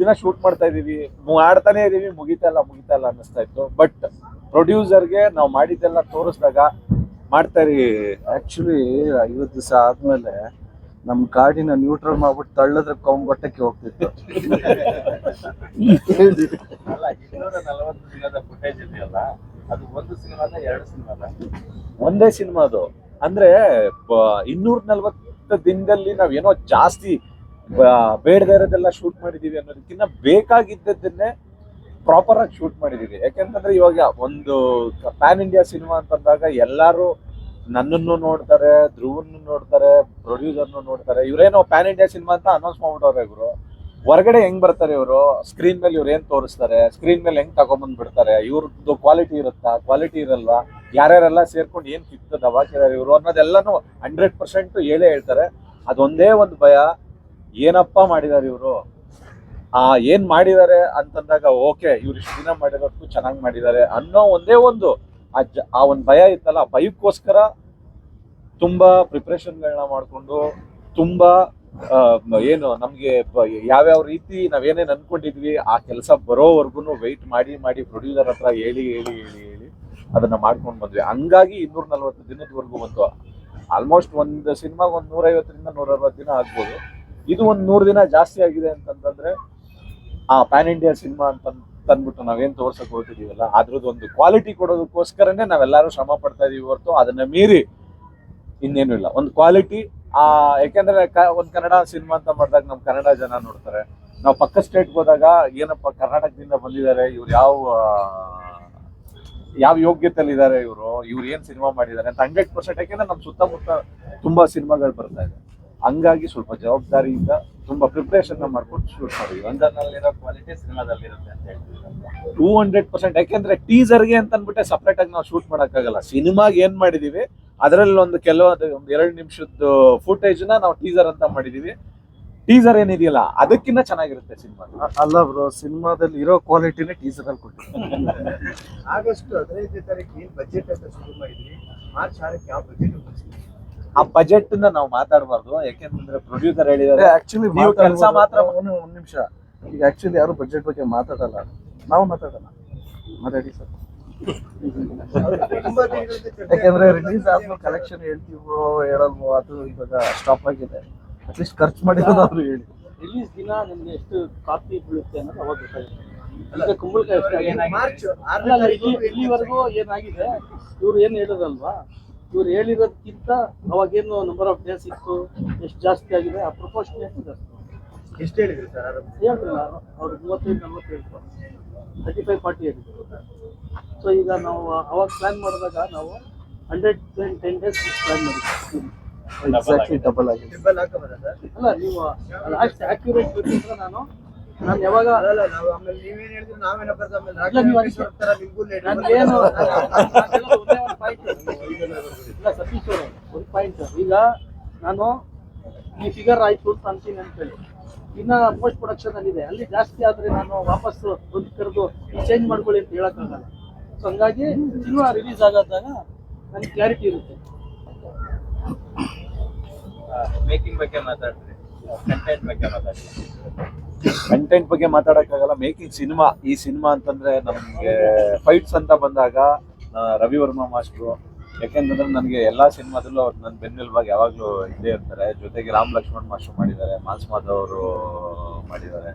ದಿನ ಶೂಟ್ ಮಾಡ್ತಾ ಇದೀವಿ. ಆಡ್ತಾನೆ ಇದೀವಿ. ಮುಗಿತಲ್ಲ ಇಲ್ಲ ಮುಗಿತಾ ಇಲ್ಲ ಅನ್ನಿಸ್ತಾ ಇತ್ತು. ಬಟ್ ಪ್ರೊಡ್ಯೂಸರ್ಗೆ ನಾವು ಮಾಡಿದ್ದೆಲ್ಲ ತೋರಿಸಿದಾಗ ಮಾಡ್ತಾರೆ ಆಕ್ಚುಲಿ ಐವತ್ತು ದಿವಸ ಆದ್ಮೇಲೆ ನಮ್ ಗಾಡಿನ ನ್ಯೂಟ್ರಲ್ ಮಾಡ್ಬಿಟ್ಟು ತಳ್ಳದ್ರೆ ಕೊಂಬಟ್ಟಕ್ಕೆ ಹೋಗ್ತಿತ್ತು. ಅದು ಒಂದು ಸಿನಿಮಾದ ಎರಡು ಒಂದೇ ಸಿನಿಮಾ ಅದು. ಅಂದ್ರೆ ಇನ್ನೂರ ನಲ್ವತ್ತು ದಿನದಲ್ಲಿ ನಾವ್ ಏನೋ ಜಾಸ್ತಿ ಬೇಡದೇ ಇರೋದೆಲ್ಲ ಶೂಟ್ ಮಾಡಿದೀವಿ ಅನ್ನೋದಕ್ಕಿಂತ ಬೇಕಾಗಿದ್ದದನ್ನೇ ಪ್ರಾಪರ್ ಆಗಿ ಶೂಟ್ ಮಾಡಿದೀವಿ. ಯಾಕೆಂತಂದ್ರೆ ಇವಾಗ ಒಂದು ಪ್ಯಾನ್ ಇಂಡಿಯಾ ಸಿನಿಮಾ ಅಂತಂದಾಗ ಎಲ್ಲರೂ ನನ್ನನ್ನು ನೋಡ್ತಾರೆ, ಧ್ರುವನ್ನು ನೋಡ್ತಾರೆ ಪ್ರೊಡ್ಯೂಸರ್ನು ನೋಡ್ತಾರೆ. ಇವ್ರೇನೋ ಪ್ಯಾನ್ ಇಂಡಿಯಾ ಸಿನಿಮಾ ಅಂತ ಅನೌನ್ಸ್ ಮಾಡ್ಬಿಟ್ಟವ್ರೆ ಇವರು. ಹೊರಗಡೆ ಹೆಂಗ್ ಬರ್ತಾರೆ ಇವರು? ಸ್ಕ್ರೀನ್ ಮೇಲೆ ಇವ್ರು ಏನ್ ತೋರಿಸ್ತಾರೆ? ಸ್ಕ್ರೀನ್ ಮೇಲೆ ಹೆಂಗ್ ತಗೊಂಡ್ಬಂದ್ ಬಿಡ್ತಾರೆ? ಇವ್ರದ್ದು ಕ್ವಾಲಿಟಿ ಇರುತ್ತಾ? ಕ್ವಾಲಿಟಿ ಇರಲ್ವಾ? ಯಾರ್ಯಾರೆಲ್ಲ ಸೇರ್ಕೊಂಡು ಏನ್ ಕಿತ್ತು ಅವಾಗ ಇವರು ಅನ್ನೋದೆಲ್ಲಾನು ಹಂಡ್ರೆಡ್ ಪರ್ಸೆಂಟ್ ಹೇಳೇ ಹೇಳ್ತಾರೆ. ಅದೊಂದೇ ಒಂದು ಭಯ. ಏನಪ್ಪ ಮಾಡಿದ್ದಾರೆ ಇವರು? ಆ ಏನ್ ಮಾಡಿದ್ದಾರೆ ಅಂತಂದಾಗ, ಓಕೆ, ಇವ್ರು ಇಷ್ಟು ದಿನ ಮಾಡಿರೋದಕ್ಕೂ ಚೆನ್ನಾಗಿ ಮಾಡಿದ್ದಾರೆ ಅನ್ನೋ ಒಂದೇ ಒಂದು ಆ ಜ- ಆ ಒಂದು ಭಯ ಇತ್ತಲ್ಲ, ಆ ಭಯಕ್ಕೋಸ್ಕರ ತುಂಬಾ ಪ್ರಿಪ್ರೇಷನ್ಗಳನ್ನ ಮಾಡಿಕೊಂಡು, ತುಂಬಾ ಏನು ನಮಗೆ ಯಾವ್ಯಾವ ರೀತಿ ನಾವೇನೇನು ಅನ್ಕೊಂಡಿದ್ವಿ, ಆ ಕೆಲಸ ಬರೋವರೆಗೂ ವೆಯ್ಟ್ ಮಾಡಿ ಮಾಡಿ ಪ್ರೊಡ್ಯೂಸರ್ ಹತ್ರ ಹೇಳಿ ಹೇಳಿ ಹೇಳಿ ಹೇಳಿ ಅದನ್ನ ಮಾಡ್ಕೊಂಡು ಬಂದ್ವಿ. ಹಂಗಾಗಿ ಇನ್ನೂರ ನಲ್ವತ್ತು ದಿನದವರೆಗೂ ಬಂತು. ಆಲ್ಮೋಸ್ಟ್ ಒಂದು ಸಿನಿಮಾಗೆ ಒಂದು ನೂರೈವತ್ತರಿಂದ ನೂರ ಅರವತ್ತು ದಿನ ಆಗ್ಬೋದು. ಇದು ಒಂದು ನೂರು ದಿನ ಜಾಸ್ತಿ ಆಗಿದೆ ಅಂತಂತಂದ್ರೆ ಆ ಪ್ಯಾನ್ ಇಂಡಿಯಾ ಸಿನಿಮಾ ಅಂತ ತಂದ್ಬಿಟ್ಟು ನಾವೇನ್ ತೋರ್ಸಕ್ ಹೊರಟಿದೀವಲ್ಲ ಅದ್ರದ್ದು ಒಂದು ಕ್ವಾಲಿಟಿ ಕೊಡೋದಕ್ಕೋಸ್ಕರನೇ ನಾವೆಲ್ಲರೂ ಶ್ರಮ ಪಡ್ತಾ ಇದೀವಿ ಹೊರತು ಅದನ್ನ ಮೀರಿ ಇನ್ನೇನು ಇಲ್ಲ. ಒಂದು ಕ್ವಾಲಿಟಿ ಆ, ಯಾಕೆಂದ್ರೆ ಒಂದು ಕನ್ನಡ ಸಿನಿಮಾ ಅಂತ ಮಾಡಿದಾಗ ನಮ್ಮ ಕನ್ನಡ ಜನ ನೋಡ್ತಾರೆ. ನಾವು ಪಕ್ಕ ಸ್ಟೇಟ್ ಹೋದಾಗ ಏನಪ್ಪ ಕರ್ನಾಟಕದಿಂದ ಬಂದಿದ್ದಾರೆ, ಇವ್ರು ಯಾವ ಯಾವ ಯೋಗ್ಯತೆಯಲ್ಲಿ ಇದ್ದಾರೆ ಇವರು, ಇವ್ರು ಏನ್ ಸಿನಿಮಾ ಮಾಡಿದ್ದಾರೆ ಅಂತ ಹಂಡ್ರೆಡ್ ಪರ್ಸೆಂಟ್, ಯಾಕೆಂದ್ರೆ ನಮ್ ಸುತ್ತಮುತ್ತ ತುಂಬಾ ಸಿನಿಮಾಗಳು ಬರ್ತಾ ಇದೆ. ಹಂಗಾಗಿ ಸ್ವಲ್ಪ ಜವಾಬ್ದಾರಿಯಿಂದ ತುಂಬಾ ಪ್ರಿಪ್ರೇಷನ್ ಮಾಡ್ಕೊಂಡು ಶೂಟ್ ಮಾಡಿದ್ವಿ. ಒಂದರಲ್ಲಿರೋ ಕ್ವಾಲಿಟಿ ಸಿನಿಮಾದಲ್ಲಿ ಇರುತ್ತೆ ಅಂತ ಹೇಳ್ತೀವಿ. ಟೂ ಹಂಡ್ರೆಡ್ ಪರ್ಸೆಂಟ್ ಯಾಕೆಂದ್ರೆ ಟೀಸರ್ಗೆ ಅಂತ ಅಂದ್ಬಿಟ್ಟೆ ಸಪ್ರೇಟ್ ಆಗಿ ನಾವು ಶೂಟ್ ಮಾಡೋಕ್ಕಾಗಲ್ಲ. ಸಿನಿಮಾಗೆ ಏನ್ ಮಾಡಿದೀವಿ? ಅದರಲ್ಲಿ ಒಂದು ಕೆಲವೊಂದು ಒಂದು ಎರಡು ನಿಮಿಷದ್ದು ಫುಟೇಜ್ನ ನಾವು ಟೀಸರ್ ಅಂತ ಮಾಡಿದೀವಿ. ಟೀಸರ್ ಏನಿದೆಯಲ್ಲ ಅದಕ್ಕಿಂತ ಚೆನ್ನಾಗಿರುತ್ತೆ ಸಿನಿಮಾ ಅಲ್ಲ ಬ್ರೋ ಸಿನಿಮಾದಲ್ಲಿ ಇರೋ ಕ್ವಾಲಿಟಿನೇ ಟೀಸರ್ ಅಲ್ಲಿ ಕೊಟ್ಟು ಆಗಸ್ಟ್ ಹದಿನೈದನೇ ತಾರೀಕು ಏನ್ ಬಜೆಟ್ ಅಂತ ಶುರು ಮಾಡಿದ್ರಿ ಮಾರ್ಚ್ ಆರಕ್ಕೆ ಯಾವ ಬಜೆಟ್ ಆ ಬಜೆಟ್ನ ನಾವು ಮಾತಾಡಬಾರ್ದು. ಯಾಕೆಂದ್ರೆ ಪ್ರೊಡ್ಯೂಸರ್ ಹೇಳಿದ್ದಾರೆ ಆಕ್ಚುಲಿ ನೀವು ಕೆಲಸ ಮಾತ್ರ ಒಂದು ಒಂದ್ ನಿಮಿಷ. ಈಗ ಆಕ್ಚುಲಿ ಯಾರು ಬಜೆಟ್ ಬಗ್ಗೆ ಮಾತಾಡಲ್ಲ? ನಾವು ಮಾತಾಡೋಣ ಮಾತಾಡಿ ಸರ್. ಯಾಕೆಂದ್ರೆ ರಿಲೀಸ್ ಆದ್ಮೇಲೆ ಕಲೆಕ್ಷನ್ ಹೇಳ್ತೀವೋ ಹೇಳಲ್ವೋ ಅದು ಇವಾಗ ಸ್ಟಾಪ್ ಆಗಿದೆ. ಅಟ್ಲೀಸ್ಟ್ ಖರ್ಚು ಮಾಡಿರೋದು ಅವ್ರು ಹೇಳಿ. ರಿಲೀಸ್ ದಿನ ನಿಮ್ಗೆ ಎಷ್ಟು ಕಾಪಿ ಬೀಳುತ್ತೆ ಅನ್ನೋದು ಅವಾಗ ಗೊತ್ತಾಗುತ್ತೆ. ಈಗ ಕುಂಬಳಕಾಯಿ ಇಲ್ಲಿವರೆಗೂ ಏನಾಗಿದೆ? ಇವ್ರು ಏನ್ ಹೇಳಿರಲ್ವಾ ಇವ್ರು ಹೇಳಿರೋದಕ್ಕಿಂತ ಅವಾಗೇನು ನಂಬರ್ ಆಫ್ ಡೇಸ್ ಇತ್ತು ಎಷ್ಟು ಜಾಸ್ತಿ ಆಗಿದೆ ಆ ಪ್ರಪೋರ್ಷನ್ ಎಷ್ಟು ಜಾಸ್ತಿ ಎಷ್ಟು ಹೇಳಿದ್ರು ಸರ್ ನಾನು ಅವ್ರು ಮೂವತ್ತೈದು ನಲ್ವತ್ತೈದು ತರ್ಟಿ ಫೈವ್ ಫಾರ್ಟಿ ಹೇಳಿದ್ರು ಸೊ ಈಗ ನಾವು ಅವಾಗ ಪ್ಲಾನ್ ಮಾಡಿದಾಗ ನಾವು ಹಂಡ್ರೆಡ್ ಟೆನ್ ಡೇಸ್ ಪ್ಲಾನ್ ಮಾಡಿದ್ವಿ. ಎಕ್ಸಾಕ್ಟ್ಲಿ ಡಬಲ್ ಆಗಿದೆ. ಡಬಲ್ ಹಾಕಬಾರ ಸರ್? ಅಲ್ಲ ನೀವು ಲಾಸ್ಟ್ ಆಕ್ಯುರೇಟ್ ಬೇಕಂದ್ರೆ ನಾನು ನಾನು ಯಾವಾಗ ಅಲ್ಲ ಇಲ್ಲ, ಸತೀಶ್ ಅವರೇ ಒಂದು ಪಾಯಿಂಟ್ ಈಗ ನಾನು ಈ ಫಿಗರ್ ಆಯ್ತು ಅಂತ ಅಂತೀನಿ ಅಂತೇಳಿ. ಇನ್ನ ಪೋಸ್ಟ್ ಪ್ರೊಡಕ್ಷನ್ ಅಲ್ಲಿ ಇದೆ ಅಲ್ಲಿ ಜಾಸ್ತಿ ಆದ್ರೆ ನಾನು ವಾಪಸ್ ಬಂದು ಕರೆದು ಚೇಂಜ್ ಮಾಡ್ಕೊಳ್ಳಿ ಅಂತ ಹೇಳಕ್ಕಾಗಲ್ಲ. ಸೊ ಹಂಗಾಗಿ ಸಿನಿಮಾ ರಿಲೀಸ್ ಆಗೋದಾಗ ನನಗೆ ಕ್ಲಾರಿಟಿ ಇರುತ್ತೆ. ಮೇಕಿಂಗ್ ಬಗ್ಗೆ ಮಾತಾಡ್ತೀನಿ ಕಂಟೆಂಟ್ ಬಗ್ಗೆ ಮಾತಾಡ್ತೀನಿ ಕಂಟೆಂಟ್ ಬಗ್ಗೆ ಮಾತಾಡಕ್ಕಾಗಲ್ಲ. ಮೇಕಿಂಗ್ ಸಿನಿಮಾ ಈ ಸಿನಿಮಾ ಅಂತಂದ್ರೆ ನಮ್ಗೆ ಫೈಟ್ಸ್ ಅಂತ ಬಂದಾಗ ರವಿವರ್ಮ ರವಿ ವರ್ಮಾ ಮಾಸ್ಟ್ರು ಯಾಕೆಂತಂದ್ರೆ ನನಗೆ ಎಲ್ಲಾ ಸಿನಿಮಾದಲ್ಲೂ ಅವ್ರು ನನ್ನ ಬೆನ್ನೆಲುಬಾಗಿ ಯಾವಾಗಲೂ ಇದ್ದೇ ಇರ್ತಾರೆ. ಜೊತೆಗೆ ರಾಮ್ ಲಕ್ಷ್ಮಣ್ ಮಾಸ್ಟರ್ ಮಾಡಿದ್ದಾರೆ, ಮಾನ್ಸ್ ಮಾಧವ್ ಅವರು ಮಾಡಿದ್ದಾರೆ.